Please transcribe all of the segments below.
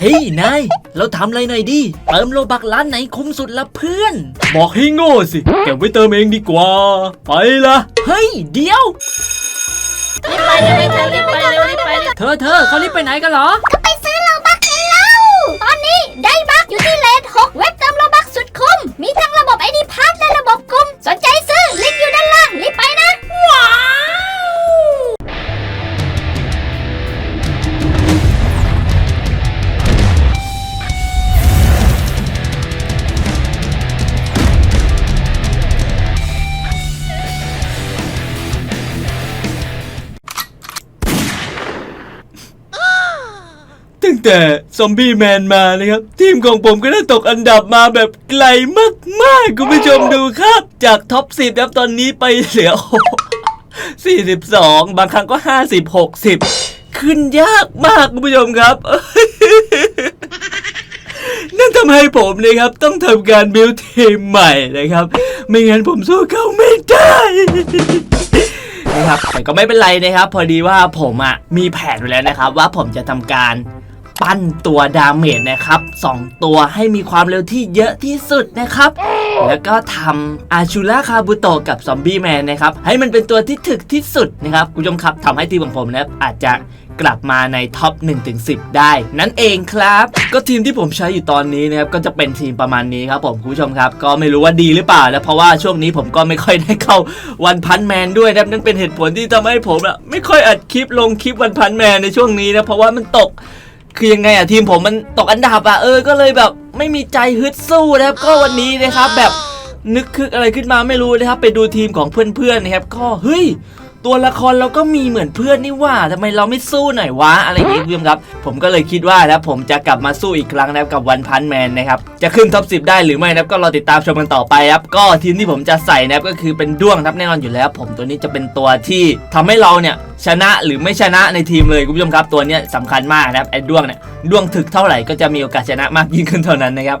เฮ้ยนาย เราทำอะไรหน่อยดิ เติมโลบักร้านไหนคุ้มสุดละเพื่อน บอกให้โง่สิ เก็บไว้เติมเองดีกว่า ไปละเฮ้ย เดี๋ยวไปเลยไปเลยรีบไปเลยรีบไปเลยเธอเธอเขารีบไปไหนกันเหรอไปซื้อโลบักกันแล้ว ตอนนี้ได้บักอยู่ที่เลท6เว็บเติมโลบักสุดคุ้ม มีทั้งระบบไอดีพาร์และระบบกลุ่มสนใจซื้อลิงก์อยู่ด้านล่างรีบไปนะ ว้า แต่ซอมบี้แมนมานะครับ ทีมของผมก็ได้ตกอันดับมาแบบไกลมากๆ คุณผู้ชมดูครับ จากท็อปสิบครับตอนนี้ไปเหลือ 42 บางครั้งก็ 50 60 ขึ้นยากมากคุณผู้ชมครับ นั่นทำให้ผมนะครับ ต้องทำการบิวทีมใหม่นะครับ ไม่งั้นผมสู้เขาไม่ได้นะครับแต่ก็ไม่เป็นไรนะครับ พอดีว่าผมอะมีแผนไว้แล้วนะครับ ว่าผมจะทำการ ปั้นตัวดาเมจนะครับสองตัวให้มีความเร็วที่เยอะที่สุดนะครับ แล้วก็ทำอาชูล่าคาบุโตะกับซอมบี้แมนนะครับ ให้มันเป็นตัวที่ถึกที่สุดนะครับคุณผู้ชมครับทำให้ทีมของผมนะครับอาจจะกลับมาในท็อป1ถึง10 ได้ นั่นเองครับ ก็ทีมที่ผมใช้อยู่ตอนนี้นะครับก็จะเป็นทีมประมาณนี้ครับผมคุณผู้ชมครับ ก็ไม่รู้ว่าดีหรือเปล่าแล้วเพราะว่าช่วงนี้ผมก็ไม่ค่อยได้เข้าวันพันแมนด้วยนะครับนั่นเป็นเหตุผลที่ทำให้ผมอะไม่ค่อยอัดคลิปลงคลิปวันพันแมนในช่วงนี้นะเพราะว่ามันตก คือยังไงอะทีมผมมันตกอันดับอะเออก็เลยแบบไม่มีใจฮึดสู้นะครับก็วันนี้นะครับแบบนึกคึกอะไรขึ้นมาไม่รู้นะครับ ไปดูทีมของเพื่อนๆนะครับ ก็เฮ้ย ตัวละครเราก็มีเหมือนเพื่อนนี่ว่าทำไมเราไม่สู้หน่อยวะอะไรอย่างงี้เพื่อนครับ ผมก็เลยคิดว่านะผมจะกลับมาสู้อีกครั้งนะครับกับวันพันแมนนะครับจะขึ้นท็อป10ได้หรือไม่นะครับก็รอติดตามชมกันต่อไปครับก็ทีมที่ผมจะใส่นะครับก็คือเป็นด้วงครับแน่นอนอยู่แล้ว ผมตัวนี้จะเป็นตัวที่ทำให้เราเนี่ยชนะหรือไม่ชนะในทีมเลยคุณผู้ชมครับตัวเนี้ยสำคัญมากนะครับไอ้ด้วงเนี่ยด้วงถึกเท่าไหร่ก็จะมีโอกาสชนะมากยิ่งขึ้นเท่านั้นนะครับ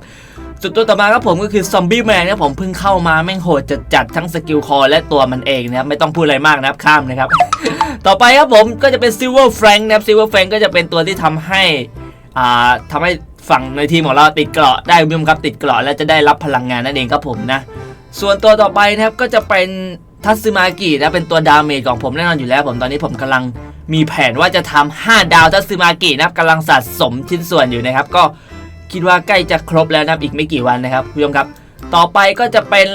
ส่วนตัวต่อมาครับผมก็คือซอมบี้แมนนะครับผมเพิ่งเข้ามาแม่งโหดจัดจัดๆทั้งสกิลคอและตัวมันเองนะครับไม่ต้องพูดอะไรมากนะครับข้ามนะครับ ต่อไปครับผมก็จะเป็นซิลเวอร์แฟรงค์นะครับซิลเวอร์แฟรงค์ก็จะเป็นตัวที่ทำให้อ่าทำให้ฝั่งในทีมของเราติดเกราะได้คุณผู้ชมครับติดเกราะและจะได้รับพลังงานนั่นเองครับผมนะ ส่วนตัวต่อไปนะครับก็จะเป็นทัตสึมากินะเป็นตัวดาเมจของผมแน่นอนอยู่แล้ว ผมตอนนี้ผมกำลังมีแผนว่าจะทำ5ดาวทัตสึมากินะครับกำลังสะสมชิ้นส่วนอยู่นะครับก็ คิดว่าใกล้จะครบแล้วนะครับอีกไม่กี่วันนะครับคุณผู้ชมครับ ต่อไปก็จะเป็น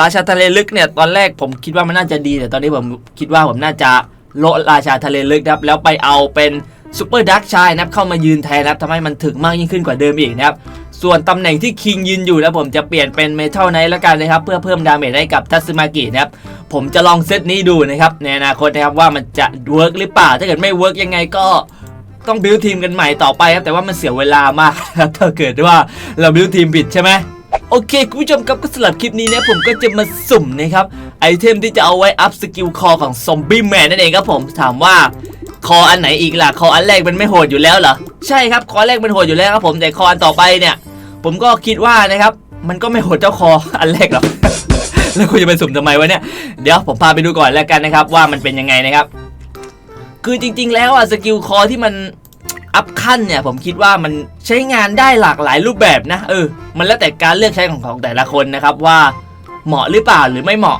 ราชาทะเลลึกเนี่ยตอนแรกผมคิดว่ามันน่าจะดีแต่ตอนนี้ผมคิดว่าผมน่าจะโละราชาทะเลลึกนะครับแล้วไปเอาเป็นซูเปอร์ดักชายนะครับเข้ามายืนแทนนะครับทำให้มันถึกมากยิ่งขึ้นกว่าเดิมอีกนะครับส่วนตำแหน่งที่คิงยืนอยู่นะผมจะเปลี่ยนเป็นเมทัลไนท์แล้วกันนะครับเพื่อเพิ่มดาเมจให้กับทัสมากินะครับผมจะลองเซตนี้ดูนะครับในอนาคตนะครับว่ามันจะเวิร์กหรือเปล่าถ้าเกิดไม่เวิร์กยังไงก็ ต้องบิวทีมกันใหม่ต่อไปครับแต่ว่ามันเสียเวลามากนะครับถ้าเกิดว่าเราบิวทีมผิดใช่ไหมโอเคคุณผู้ชมครับก็สำหรับคลิปนี้เนี่ยผมก็จะมาสุ่มนะครับไอเทมที่จะเอาไว้อัพสกิลคอของซอมบี้แมนนั่นเองครับผมถามว่าคออันไหนอีกล่ะคออันแรกมันไม่โหดอยู่แล้วเหรอใช่ครับคอแรกมันโหดอยู่แล้วครับผมแต่คออันต่อไปเนี่ย ผมก็คิดว่านะครับมันก็ไม่โหดเจ้าคออันแรกหรอกแล้วคุณจะไปสุ่มทำไมวะเนี่ยเดี๋ยวผมพาไปดูก่อนแล้วกันนะครับว่ามันเป็นยังไงนะครับ คือจริง ๆ แล้วอะสกิลคอที่มันอัพขั้นเนี่ยผมคิดว่ามันใช้งานได้หลากหลายรูปแบบนะเออ มันแล้วแต่การเลือกใช้ของของแต่ละคนนะครับว่าเหมาะหรือเปล่าหรือไม่เหมาะ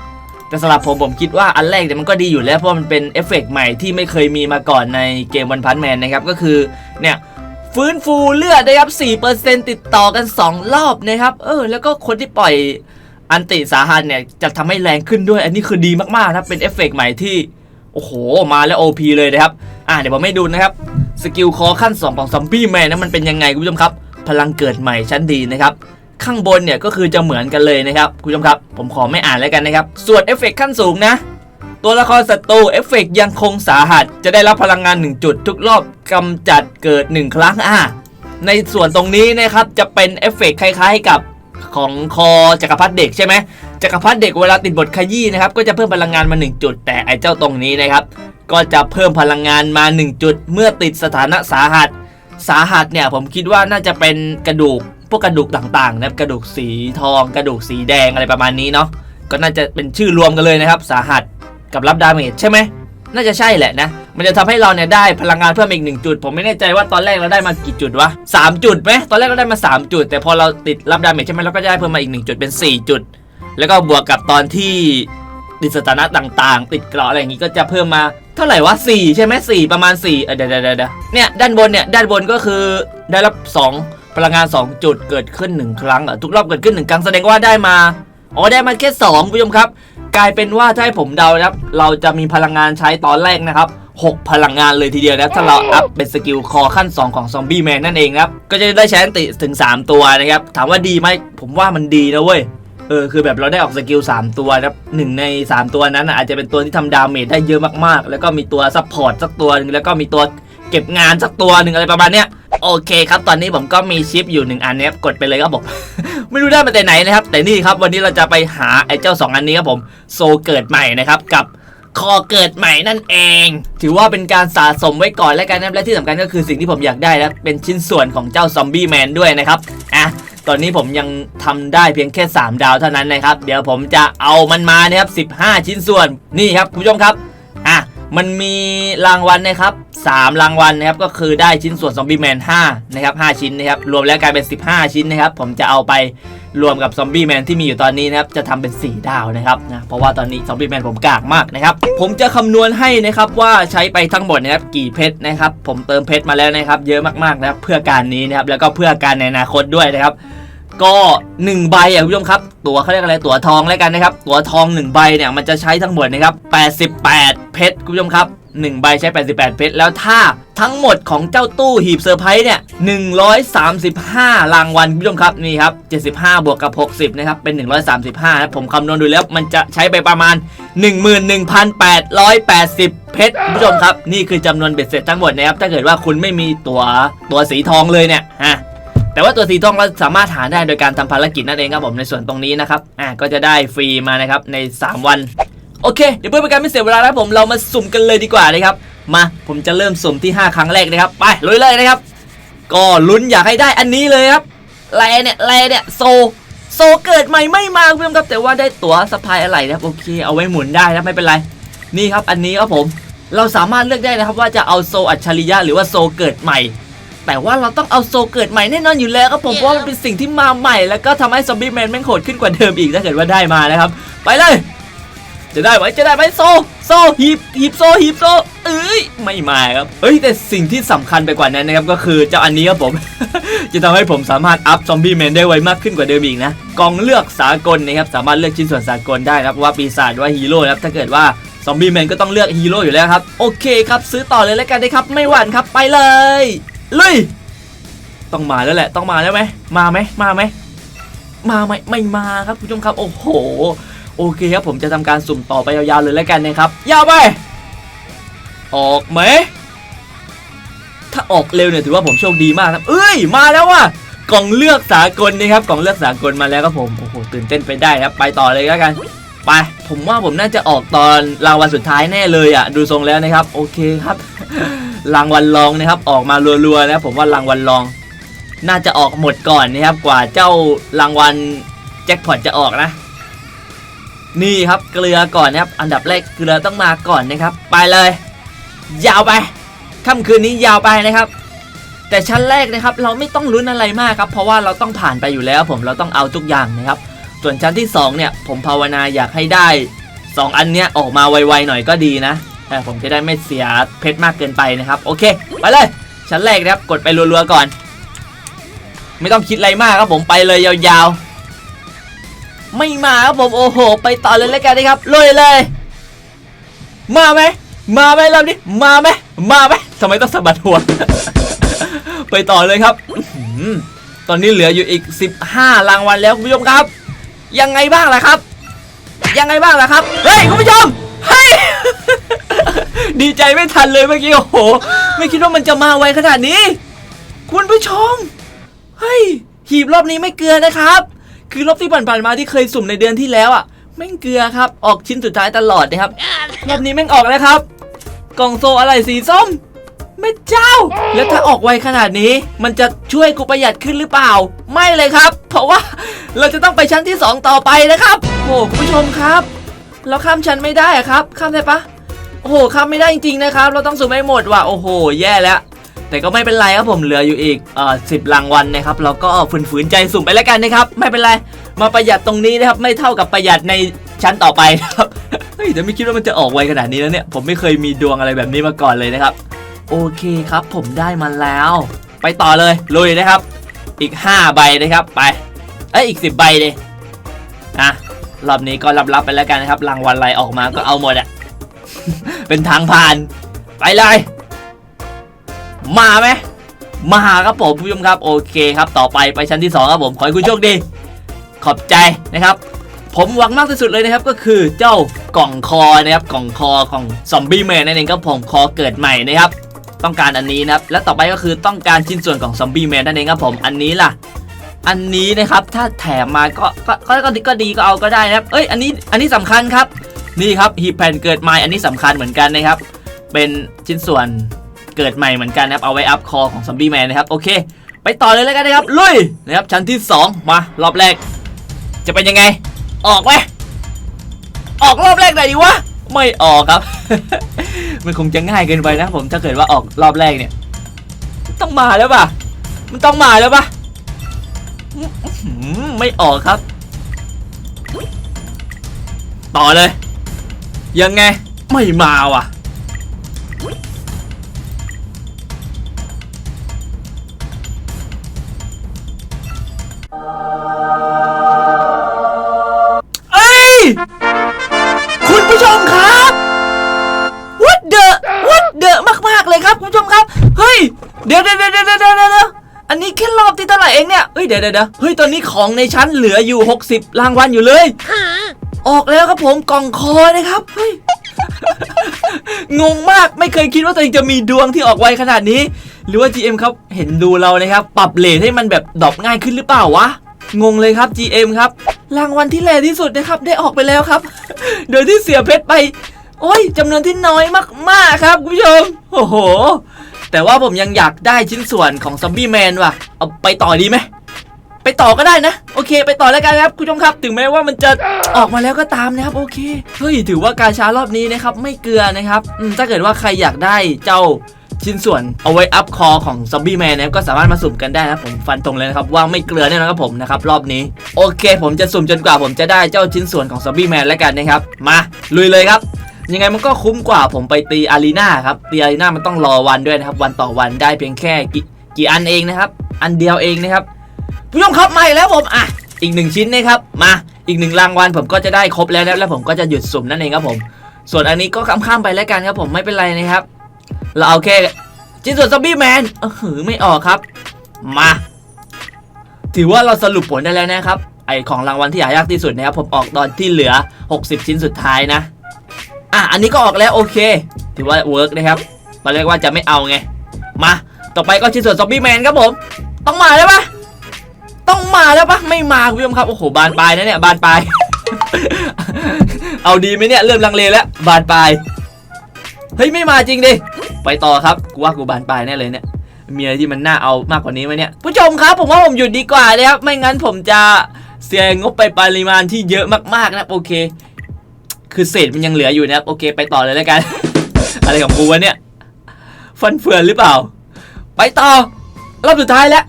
แต่สำหรับผมผมคิดว่าอันแรกเนี่ยมันก็ดีอยู่แล้วเพราะมันเป็นเอฟเฟกต์ใหม่ที่ไม่เคยมีมาก่อนในเกมวันพันแมนนะครับก็คือเนี่ยฟื้นฟูเลือดนะครับ 4%ติดต่อกัน 2 รอบนะครับ เออ แล้วก็คนที่ปล่อยอันติสาหัสเนี่ย จะทำให้แรงขึ้นด้วย อันนี้คือดีมาก ๆ นะ เป็นเอฟเฟกต์ใหม่ที่ โอ้โห มาแล้ว OP เลยนะครับ อ่าเดี๋ยวผมให้ดูนะครับ สกิลคอขั้น 2 ของซอมบี้แมนนะมันเป็นยังไงคุณผู้ชมครับ พลังเกิดใหม่ชั้นดีนะครับ ข้างบนเนี่ยก็คือจะเหมือนกันเลยนะครับคุณผู้ชมครับ ผมขอไม่อ่านแล้วกันนะครับ ส่วนเอฟเฟกต์ขั้นสูงนะ ตัวละครศัตรูเอฟเฟกต์ยังคงสาหัส จะได้รับพลังงาน 1 จุด ทุกรอบกำจัดเกิด 1 ครั้งอ่าในส่วนตรงนี้นะครับจะเป็นเอฟเฟกต์คล้าย ๆ กับของคอจักรพรรดิเด็กใช่ไหม จักรพรรดิเด็กเวลาติดบทขยี้นะครับก็จะเพิ่มพลังงานมา 1 จุด แต่ไอ้เจ้าตรงนี้นะครับ ก็จะเพิ่มพลังงานมา 1 จุด เมื่อติดสถานะสาหัส สาหัสเนี่ยผมคิดว่าน่าจะเป็นกระดูกพวกกระดูกต่างๆนะครับกระดูกสีทอง กระดูกสีแดงอะไรประมาณนี้เนาะก็น่าจะเป็นชื่อรวมกันเลยนะครับ สาหัสกับรับดาเมจใช่ไหมน่าจะใช่แหละนะ มันจะทำให้เราเนี่ยได้พลังงานเพิ่มอีกหนึ่งจุด ผมไม่แน่ใจว่าตอนแรกเราได้มากี่จุดวะสามจุดไหมตอนแรกเราได้มาสามจุด แต่พอเราติดรับดาเมจใช่ไหมเราก็จะได้เพิ่มมาอีกหนึ่งจุดเป็นสี่จุด แล้วก็บวกกับตอนที่ติดสถานะต่างๆ ติดเกราะอะไรอย่างงี้ก็จะเพิ่มมาเท่าไหร่วะสี่ใช่ไหมสี่ประมาณสี่เดี๋ยวเดี๋ยวเดี๋ยวเนี่ยด้านบนเนี่ยด้านบนก็คือได้รับสองพลังงาน 2 จุดเกิดขึ้น 1 ครั้งอะทุกรอบเกิดขึ้น 1 ครั้งแสดงว่าได้มาอ๋อได้มาแค่2คุณผู้ชมครับ กลายเป็นว่าถ้าให้ผมเดานะครับ เราจะมีพลังงานใช้ตอนแรกนะครับ 6 พลังงานเลยทีเดียวนะถ้าเราอัพเป็นสกิลคอขั้น 2 ของซอมบี้แมนนั่นเองครับก็จะได้ใช้ติถึง 3 ตัวนะครับถามว่าดีไหมผมว่ามันดีนะเว้ย เออคือแบบเราได้ออกสกิล 3 ตัวนะครับหนึ่งใน 3 ตัวนั้นน่ะอาจจะเป็นตัวที่ทำดาเมจได้เยอะมากๆ แล้วก็มีตัวซัพพอร์ตสักตัวหนึ่งแล้วก็มีตัวเก็บงานสักตัวหนึ่งอะไรประมาณเนี้ยโอเคครับตอนนี้ผมก็มีชิปอยู่หนึ่งอันนะครับกดไปเลยครับผม ไม่รู้ได้มาแต่ไหนนะครับ แต่นี่ครับวันนี้เราจะไปหาไอ้เจ้า 2 อันนี้ครับผมโซเกิดใหม่นะครับกับคอเกิดใหม่นั่นเอง ถือว่าเป็นการสะสมไว้ก่อนแล้วกันนะครับและที่สำคัญก็คือสิ่งที่ผมอยากได้นะเป็นชิ้นส่วนของเจ้าซอมบี้แมนด้วยนะครับอะ ตอนนี้ผมยังทำได้เพียงแค่ 3 ดาวเท่านั้นนะครับ เดี๋ยวผมจะเอามันมานะครับ15 ชิ้นส่วนนี่ครับคุณผู้ชมครับอะมันมีรางวัลนะครับ3รางวัลนะครับก็คือได้ชิ้นส่วนซอมบี้แมน5นะครับ5ชิ้นนะครับรวมแล้วกลายเป็น 15 ชิ้นนะครับผมจะเอาไป รวมกับซอมบี้แมนที่มีอยู่ตอนนี้นะครับจะทำเป็น 4 ดาวนะครับนะเพราะว่าตอนนี้ซอมบี้แมนผมกากมากนะครับผมจะคำนวณให้นะครับว่าใช้ไปทั้งหมดนะครับกี่เพชรนะครับผมเติมเพชรมาแล้วนะครับเยอะมากๆนะครับเพื่อการนี้นะครับแล้วก็เพื่อการในอนาคตด้วยนะครับก็1ใบอะคุณผู้ชมครับ ตัวเขาเรียกอะไรตัวทองแล้วกันนะครับ ตัวทอง1ใบเนี่ยมันจะใช้ทั้งหมดนะครับ88 เพชรคุณผู้ชมครับ 1ใบใช้ 88 เพชร แล้วถ้าทั้งหมดของเจ้าตู้หีบเซอร์ไพรส์เนี่ย 135 รางวัลคุณผู้ชมครับ นี่ครับ 75 บวกกับ 60 นะครับ เป็น 135นะผมคำนวณดูแล้วมันจะใช้ไปประมาณ 11,880 เพชรคุณผู้ชมครับ นี่คือจำนวนเบ็ดเสร็จทั้งหมดนะครับ ถ้าเกิดว่าคุณไม่มีตัวตัวสีทองเลยเนี่ยฮะแต่ว่าตัวสีทองเราสามารถหาได้โดยการทำภารกิจนั่นเองครับผมในส่วนตรงนี้นะครับ อ่าก็จะได้ฟรีมานะครับใน 3 วัน โอเค เดี๋ยวเพื่อเป็นการไม่เสียเวลานะครับผมเรามาสุ่มกันเลยดีกว่านะครับมาผมจะเริ่มสุ่มที่ 5 ครั้งแรกนะครับไปลุยเลยนะครับ ก็ลุ้นอยากให้ได้อันนี้เลยครับแลเนี่ยแลเนี่ยโซโซเกิดใหม่ไม่มาคุณผู้ชมครับแต่ว่าได้ตั๋วสะพายอะไรนะครับโอเค เอาไว้หมุนได้นะไม่เป็นไรนี่ครับ อันนี้ครับผมเราสามารถเลือกได้นะครับว่าจะเอาโซอัจฉริยะหรือว่าโซเกิดใหม่ แต่ว่าเราต้องเอาโซเกิดใหม่แน่นอนอยู่แล้วครับผมเพราะว่ามันเป็นสิ่งที่มาใหม่ แล้วก็ทำให้ซอมบี้แมนแม่งโหดขึ้นกว่าเดิมอีกถ้าเกิดว่าได้มานะครับ ไปเลย จะได้ไหมจะได้ไหมโซโซหีบหีบโซหีบโซเอ้ยไม่มาครับเฮ้ยแต่สิ่งที่สำคัญไปกว่านั้นนะครับก็คือเจ้าอันนี้ครับผม จะทำให้ผมสามารถอัพซอมบี้แมนได้ไวมากขึ้นกว่าเดิมอีกนะกองเลือกสากลนะครับสามารถเลือกชิ้นส่วนสากลได้นะครับว่าปีศาจว่าฮีโร่นะครับถ้าเกิดว่าซอมบี้แมนก็ต้องเลือกฮีโร่อยู่แล้วครับโอเคครับซื้อต่อเลยแล้วกันนะครับไม่หวั่นครับไปเลยลุยต้องมาแล้วแหละต้องมาแล้วไหมมาไหมมาไหมมาไหมไม่มาครับคุณผู้ชมครับโอ้โห โอเคครับผมจะทำการสุ่มต่อไปยาวๆเลยแล้วกันนะครับ ยาวไป ออกไหม ถ้าออกเร็วเนี่ยถือว่าผมโชคดีมากครับ เอ้ย มาแล้วว่ะ กล่องเลือกสากลนะครับ กล่องเลือกสากลมาแล้วครับผม โอ้โห ตื่นเต้นไปได้ครับ ไปต่อเลยแล้วกัน ไป ผมว่าผมน่าจะออกตอนรางวัลสุดท้ายแน่เลยอะ ดูทรงแล้วนะครับ โอเคครับ รางวัลรองนะครับ ออกมารัวๆนะครับผมว่ารางวัลรอง น่าจะออกหมดก่อนนะครับ กว่าเจ้ารางวัลแจ็คพอตจะออกนะ นี่ครับเกลือก่อนนะครับ อันดับแรกเกลือต้องมาก่อนนะครับ ไปเลย ยาวไปค่ำคืนนี้ยาวไปนะครับ แต่ชั้นแรกนะครับ เราไม่ต้องลุ้นอะไรมากครับ เพราะว่าเราต้องผ่านไปอยู่แล้ว ผมเราต้องเอาทุกอย่างนะครับ ส่วนชั้นที่สองเนี่ยผมภาวนาอยากให้ได้สองอันเนี้ยออกมาไวๆหน่อยก็ดีนะแต่ผมจะได้ไม่เสียเพชรมากเกินไปนะครับ โอเค ไปเลย ชั้นแรกนะครับ กดไปรัวๆก่อน ไม่ต้องคิดอะไรมากครับผมไปเลยยาวๆ ไม่มาครับผมโอ้โห ไปต่อเลยแล้วกันนะครับลุยเลย มาไหมมาไหมรอบนี้มาไหมมาไหมทำไมต้องสะบัดหัวไปต่อเลยครับตอนนี้เหลืออยู่อีก 15 รางวัลแล้วคุณผู้ชมครับ ยังไงบ้างล่ะครับ ยังไงบ้างล่ะครับเฮ้ยคุณผู้ชมเฮ้ยดีใจไม่ทันเลยเมื่อกี้โอ้โห ไม่คิดว่ามันจะมาไวขนาดนี้ คุณผู้ชมเฮ้ยหีบรอบนี้ไม่เกลือนะครับ คือรอบที่ผ่านๆมาที่เคยสุ่มในเดือนที่แล้วอะแม่งเกลือครับ ออกชิ้นสุดท้ายตลอดนะครับรอบนี้แม่งออกแล้วครับ กล่องโซอะไรสีส้มแม่เจ้า แล้วถ้าออกไวขนาดนี้ มันจะช่วยกูประหยัดขึ้นหรือเปล่า ไม่เลยครับ เพราะว่าเราจะต้องไปชั้นที่ 2 ต่อไปนะครับโอ้คุณผู้ชมครับ เราข้ามชั้นไม่ได้อะครับ ข้ามได้ปะโอ้โหครับไม่ได้จริงๆนะครับ เราต้องสุ่มให้หมดว่ะโอ้โห แย่แล้ว แต่ก็ไม่เป็นไรครับผมเหลืออยู่อีกเอ่อสิบรางวัลนะครับเราก็ฝืนๆใจสุ่มไปแล้วกันนะครับไม่เป็นไรมาประหยัดตรงนี้นะครับไม่เท่ากับประหยัดในชั้นต่อไปนะครับเฮ้ยแต่ไม่คิดว่ามันจะออกไวขนาดนี้แล้วเนี่ยผมไม่เคยมีดวงอะไรแบบนี้มาก่อนเลยนะครับ โอเคครับผมได้มาแล้ว ไปต่อเลยลุยนะครับ อีก 5 ใบนะครับไปเอ้ยอีก 10 ใบเลยอะรอบนี้ก็รับๆไปแล้วกันนะครับรางวัลอะไรออกมาก็เอาหมดอะเป็นทางผ่านไปเลย มาไหมมาครับผมผู้ชมครับโอเคครับต่อไปไปชั้นที่สองครับผมขอให้คุณโชคดี ขอบใจนะครับ ผมหวังมากที่สุดเลยนะครับก็คือเจ้ากล่องคอนะครับกล่องคอของซอมบี้แมนนั่นเองครับผมคอเกิดใหม่นะครับ ต้องการอันนี้นะครับและต่อไปก็คือต้องการชิ้นส่วนของซอมบี้แมนนั่นเองครับผมอันนี้ล่ะ อันนี้นะครับถ้าแถมมาก็ก็ก็ก็ดีก็ดีก็เอาก็ได้นะครับเอ้ยอันนี้อันนี้สำคัญครับนี่ครับฮีแพนเกิดใหม่อันนี้สำคัญเหมือนกันนะครับ เป็นชิ้นส่วน เกิดใหม่เหมือนกันนะครับ เอาไว้อัพคอของซอมบี้แมนนะครับ โอเค ไปต่อเลยแล้วกันนะครับ ลุยนะครับ ชั้นที่ 2 มารอบแรก จะเป็นยังไง ออกไหมออกรอบแรกไหนดีวะ ไม่ออกครับ มันคงจะง่ายเกินไปนะผมถ้าเกิดว่าออกรอบแรกเนี่ย ต้องมาแล้วป่ะ มันต้องมาแล้วป่ะ ไม่ออกครับ ต่อเลย ยังไง ไม่มาว่ะ ดี๋ยวเดี๋ยวเดี๋ยวเดี๋ยวเดี๋ยวเดะอันนี้แค่รอบที่เท่าไหร่เองเนี่ยเฮ้ยเดี๋ยวเดี๋ยวเดี๋ยวเฮ้ยตอนนี้ของในชั้นเหลืออยู่ 60 รางวัลอยู่เลย ออกแล้วครับผมกล่องคอนะครับเฮ้ยงงมากไม่เคยคิดว่าตัวเองจะมีดวงที่ออกไวขนาดนี้ หรือว่า GM ครับเห็นดูเรานะครับ ปรับเลทให้มันแบบดรอปง่ายขึ้นหรือเปล่าวะงงเลยครับ GM ครับ รางวัลที่แรที่สุดนะครับ ได้ออกไปแล้วครับ โดยที่เสียเพชรไป โอ้ยจำนวนที่น้อยมากๆครับคุณผู้ชมโอ้โห แต่ว่าผมยังอยากได้ชิ้นส่วนของซอมบี้แมนว่ะ เอาไปต่อดีไหม ไปต่อก็ได้นะ โอเค ไปต่อแล้วกันครับคุณผู้ชมครับ ถึงแม้ว่ามันจะออกมาแล้วก็ตามนะครับ โอเค เฮ้ย ถือว่าการช้ารอบนี้นะครับ ไม่เกลือนะครับอืมถ้าเกิดว่าใครอยากได้เจ้าชิ้นส่วนเอาไว้อัพคอของซอมบี้แมนนะครับก็สามารถมาสุ่มกันได้นะผมฟันตรงเลยนะครับว่าไม่เกลือแน่นอนครับผมนะครับรอบนี้ โอเค ผมจะสุ่มจนกว่าผมจะได้เจ้าชิ้นส่วนของซอมบี้แมนแล้วกันนะครับ มาลุยเลยครับ ยังไงมันก็คุ้มกว่าผมไปตีอารีนาครับตีอารีนามันต้องรอวันด้วยนะครับ วันต่อวันได้เพียงแค่กี่กี่อันเองนะครับ อันเดียวเองนะครับผู้ชมครับมาอีกแล้วผมอะอีกหนึ่งชิ้นนะครับมาอีกหนึ่งรางวัลผมก็จะได้ครบแล้วแล้วผมก็จะหยุดสุ่มนั่นเองครับผม ส่วนอันนี้ก็ข้ามๆไปแล้วกันครับผมไม่เป็นไรนะครับ เราเอาแค่ชิ้นส่วนซอมบี้แมนเออหือไม่ออกครับ มา ถือว่าเราสรุปผลได้แล้วนะครับไอของรางวัลที่หายากที่สุดนะครับผมออกตอนที่เหลือ 60 ชิ้นสุดท้ายนะ อะอันนี้ก็ออกแล้วโอเค ถือว่าเวิร์กนะครับตอนแรกว่าจะไม่เอาไง มา ต่อไปก็ชิ้นส่วนซอมบี้แมนครับผม ต้องมาแล้วปะต้องมาแล้วปะไม่มาคุณผู้ชมครับ โอ้โห บานปลายนะเนี่ย บานปลาย เอาดีไหมเนี่ย เริ่มลังเลแล้ว บานปลาย เฮ้ย ไม่มาจริงดิ ไปต่อครับ กูว่ากูบานปลายแน่เลยเนี่ย มีอะไรที่มันน่าเอามากกว่านี้ไหมเนี่ย ผู้ชมครับ ผมว่าผมหยุดดีกว่านะครับ ไม่งั้นผมจะเสียงบไปปริมาณที่เยอะมากๆนะ โอเค คือเศษมันยังเหลืออยู่นะครับโอเคไปต่อเลยแล้วกัน อะไรของกูวะเนี่ย ฟันเฟือนหรือเปล่า ไปต่อ รอบสุดท้ายแล้ว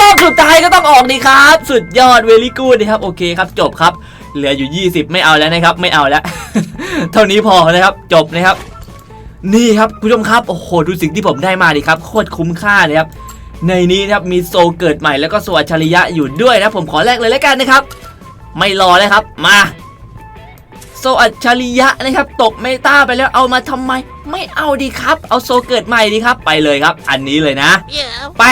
รอบสุดท้ายก็ต้องออกดีครับ สุดยอดเวลี่กูดนะครับ โอเคครับจบครับ เหลืออยู่ 20 ไม่เอาแล้วนะครับ ไม่เอาแล้ว เท่านี้พอนะครับ จบนะครับ นี่ครับคุณผู้ชมครับ โอ้โห ดูสิ่งที่ผมได้มาดิครับ โคตรคุ้มค่าเลยครับในนี้นะครับมีโซเกิดใหม่แล้วก็โซอัจฉริยะอยู่ด้วยนะผมขอแลกเลยแล้วกันนะครับ ไม่รอเลยครับ มา โซอัจฉริยะนะครับ ตกเมตาไปแล้วเอามาทำไม ไม่เอาดีครับ เอาโซเกิดใหม่ดีครับ ไปเลยครับ อันนี้เลยนะ ไป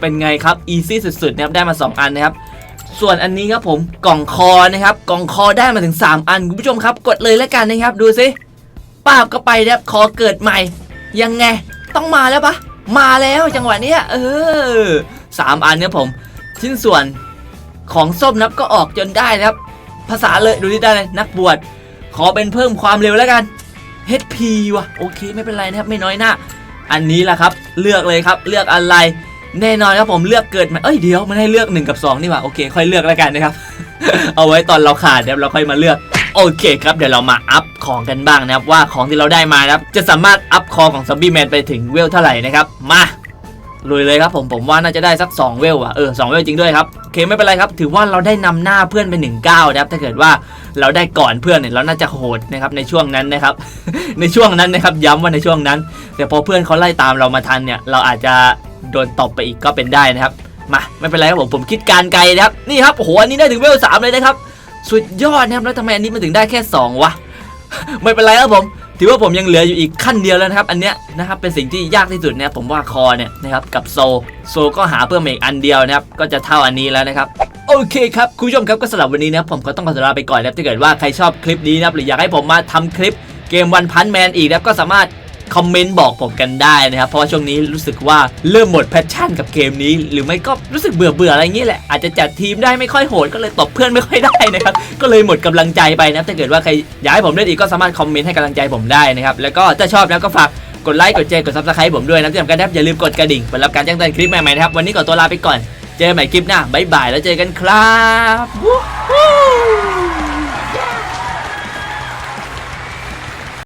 เป็นไงครับอีซี่สุดๆนะครับได้มา 2 อันนะครับ ส่วนอันนี้ครับผมกล่องคอนะครับ กล่องคอได้มาถึง 3 อันคุณผู้ชมครับ กดเลยแล้วกันนะครับ ดูสิป้าบก็ไปนะครับคอเกิดใหม่ ยังไงต้องมาแล้วปะมาแล้วจังหวะเนี้ยเออสามอันเนี่ยผมชิ้นส่วนของส้มนะครับก็ออกจนได้นะครับ ภาษาเลยดูที่ได้เลยนักบวชขอเป็นเพิ่มความเร็วแล้วกัน HP ว่ะโอเคไม่เป็นไรนะครับไม่น้อยหน้า อันนี้แหละครับเลือกเลยครับเลือกอะไร แน่นอนครับผมเลือกเกิดมาเอ้ยเดี๋ยวมันให้เลือก1กับ2นี่หว่าโอเคค่อยเลือกแล้วกันนะครับ เอาไว้ตอนเราขาดเดี๋ยวเราค่อยมาเลือกโโอเคครับเดี๋ยวเรามาอัพของกันบ้างนะครับว่าของที่เราได้มานะครับจะสามารถอัพคอของซอมบี้แมนไปถึงเวลเท่าไหร่นะครับมา ลุยเลยครับผมผมว่าน่าจะได้สัก 2 เวลอะเออสเวลจริงด้วยครับโอเคไม่เป็นไรครับ ถือว่าเราได้นำหน้าเพื่อนไปหนึ่งก้าวนะครับถ้าเกิดว่าเราได้ก่อนเพื่อนเนี่ยเราน่าจะโหดนะครับในช่วงนั้นนะครับ ในช่วงนั้นนะครับย้ำว่าในช่วงนั้น แต่พอเพื่อนเขาไล่ตามเรามาทันเนี่ยเราอาจจะโดนตบไปอีกก็เป็นได้นะครับมาไม่เป็นไรครับผมผมคิดการไกลนะครับนี่ครับโอ้โหอันนี้ได้ถึงเวลสามเลยนะครับ สุดยอดนะครับแล้วทำไมอันนี้มันถึงได้แค่ 2วะไม่เป็นไรครับผม ถือว่าผมยังเหลืออยู่อีกขั้นเดียวแล้วนะครับ อันเนี้ยนะครับเป็นสิ่งที่ยากที่สุดนะครับผมว่าคอเนี่ยนะครับกับโซโซก็หาเพิ่มมอีกอันเดียวนะครับก็จะเท่าอันนี้แล้วนะครับโอเคครับคุณผู้ชมครับก็สำหรับวันนี้นะผมก็ต้องขอตัวลาไปก่อนนะครับถ้าเกิดว่าใครชอบคลิปนี้นะหรืออยากให้ผมมาทำคลิปเกมวันพันแมนอีกนะก็สามารถ คอมเมนต์บอกผมกันได้นะครับ เพราะว่าช่วงนี้รู้สึกว่าเริ่มหมดแพชชั่นกับเกมนี้ หรือไม่ก็รู้สึกเบื่อเบื่ออะไรอย่างนี้แหละ อาจจะจัดทีมได้ไม่ค่อยโหดก็เลยตบเพื่อนไม่ค่อยได้นะครับ ก็เลยหมดกำลังใจไปนะ ถ้าเกิดว่าใครอยากให้ผมเล่นอีกก็สามารถคอมเมนต์ให้กำลังใจผมได้นะครับ แล้วก็ถ้าชอบแล้วก็ฝากกดไลค์กดแชร์กดซับสไครต์ผมด้วยนะที่สำคัญนะครับอย่าลืมกดกระดิ่งเพื่อรับการแจ้งเตือนคลิปใหม่ๆนะครับวันนี้ขอตัวลาไปก่อน เจอกันใหม่คลิปหน้าบ๊ายบายแล้วเจอกันครับ Woohoo